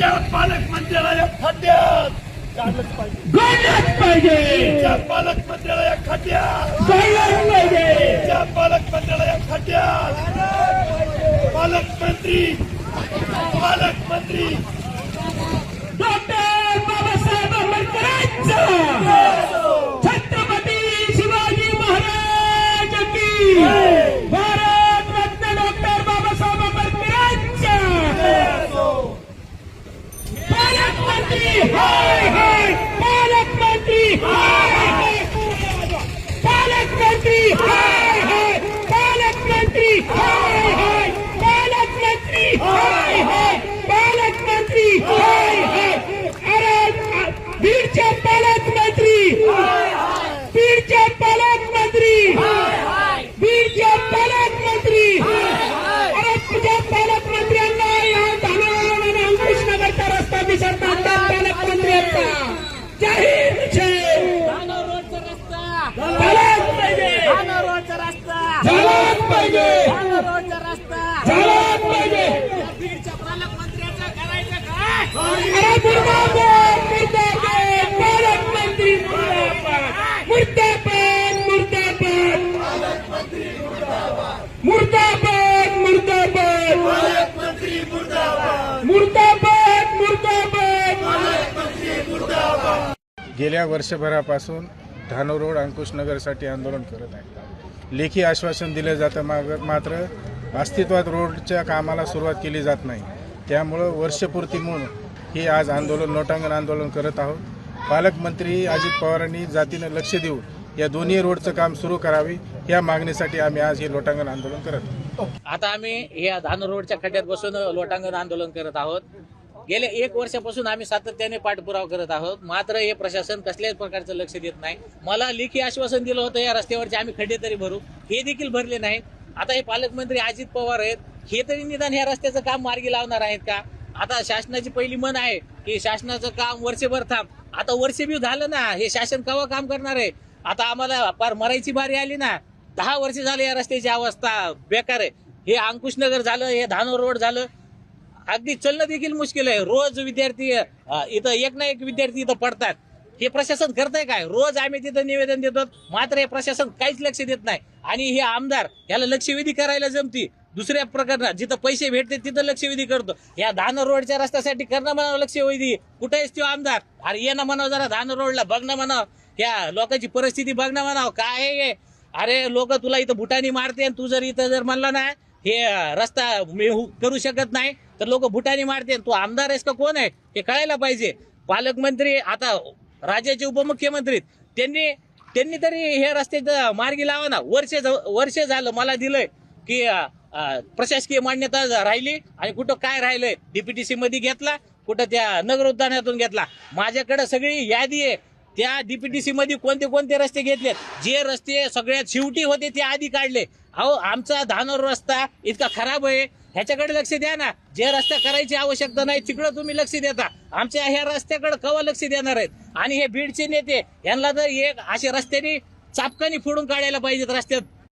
बीडच्या पालकमंत्र्याला पाहिजे. गाडलंच पाहिजे. बीडच्या पालकमंत्र्याला या खड्ड्यात गाडलंच पाहिजे. बीडच्या पालकमंत्र्याला या पालकमंत्री पालकमंत्री पालकमंत्री अरे तुझ्या पालकमंत्र्यांना या धानावरून आणि अंकुश नगरचा रस्ता दिसतात त्या पालकमंत्र्यांचा जाहीर निषेध झालाच पाहिजे. झालाच पाहिजे. झालाच पाहिजे. अरे मुर्दाबाद मुर्दाबाद पालकमंत्री मुर्दाबाद मुर्दाबाद मुर्दाबाद मुर्दाबाद. मुर्दाबाद पालकमंत्री मुर्दाबाद. मुर्दाबाद मुर्दाबाद. पालकमंत्री मुर्दाबाद. गेल्या वर्षभरापासून धानो रोड अंकुशनगरसाठी आंदोलन करत आहे लेखी आश्वासन दिलं जातं माग मात्र अस्तित्वात रोडच्या कामाला सुरुवात केली जात नाही. त्यामुळं वर्षपूर्ती म्हणून हे आज आंदोलन लोटांगण आंदोलन करत आहोत. पालकमंत्री अजित पवारांनी जातीनं लक्ष देऊन या दोन्ही रोडचं काम सुरू करावे या मागणीसाठी आम्ही आज हे लोटांगण आंदोलन करत आता आम्ही या धान रोडच्या खड्ड्यात बसून लोटांगण आंदोलन करत आहोत. गेल्या एक वर्षापासून आम्ही सातत्याने पाठपुरावा करत आहोत. मात्र हे प्रशासन कसल्याच प्रकारचं लक्ष देत नाही. मला लेखी आश्वासन दिलं होतं या रस्त्यावरचे आम्ही खड्डे तरी भरू. हे देखील भरले नाहीत आता हे पालकमंत्री अजित पवार आहेत. हे तरी निदान ह्या रस्त्याचं काम मार्गी लावणार आहेत का? आता शासनाची पहिली मन आहे की शासनाचं काम वर्षभर थांब. आता वर्षबी झालं ना. हे शासन केव्हा काम करणार आहे? आता आम्हाला फार मरायची बारी आली ना. दहा वर्ष झाले या रस्त्याची अवस्था. बेकार आहे. हे अंकुशनगर झालं हे धानोर रोड झालं. अगदी चलणं देखील मुश्किल आहे. रोज विद्यार्थी इथं एक ना एक विद्यार्थी इथं पडतात. हे प्रशासन करतंय काय? रोज आम्ही तिथं निवेदन देतो. मात्र हे प्रशासन काहीच लक्ष देत नाही. आणि हे आमदार याला लक्षवेधी करायला जमती. दुसऱ्या प्रकरणात जिथं पैसे भेटते तिथं लक्षवेधी करतो. या धान रोडच्या रस्त्यासाठी करणं म्हणावं लक्षवेधी. कुठे आहेस तो आमदार. अरे येणं म्हणावं जरा धान रोडला बघणं म्हणावं. या लोकांची परिस्थिती बघ ना म्हणावं काय आहे हे? अरे लोक तुला इथं बुटानी मारते आणि तू जर इथं जर म्हणला ना हे रस्ता मी करू शकत नाही तर लोक बुटानी मारते तू आमदार आहेस का कोण आहे? हे कळायला पाहिजे. पालकमंत्री आता राज्याचे उपमुख्यमंत्री त्यांनी त्यांनी तरी हे रस्त्याचं मार्गी लावा ना. वर्ष वर्ष झालं मला दिलंय की प्रशासकीय मान्यता राहिली आणि कुठं काय राहिलंय? डीपीटीसी मध्ये घेतला कुठं त्या नगर उद्यानातून घेतला. माझ्याकडे सगळी यादी आहे. त्या डीपीटीसी मध्ये कोणते कोणते रस्ते घेतलेत? जे रस्ते सगळ्यात शेवटी होते ते आधी काढले. अहो आमचा धानोर रस्ता इतका खराब आहे. ह्याच्याकडे लक्ष द्या ना. जे रस्ता करायची आवश्यकता नाही तिकडं तुम्ही लक्ष देता. आमच्या ह्या रस्त्याकडे कवा लक्ष देणार आहेत? आणि हे बीडचे नेते यांना जर एक असे रस्त्याने चापकानी फोडून काढायला पाहिजेत रस्त्यात.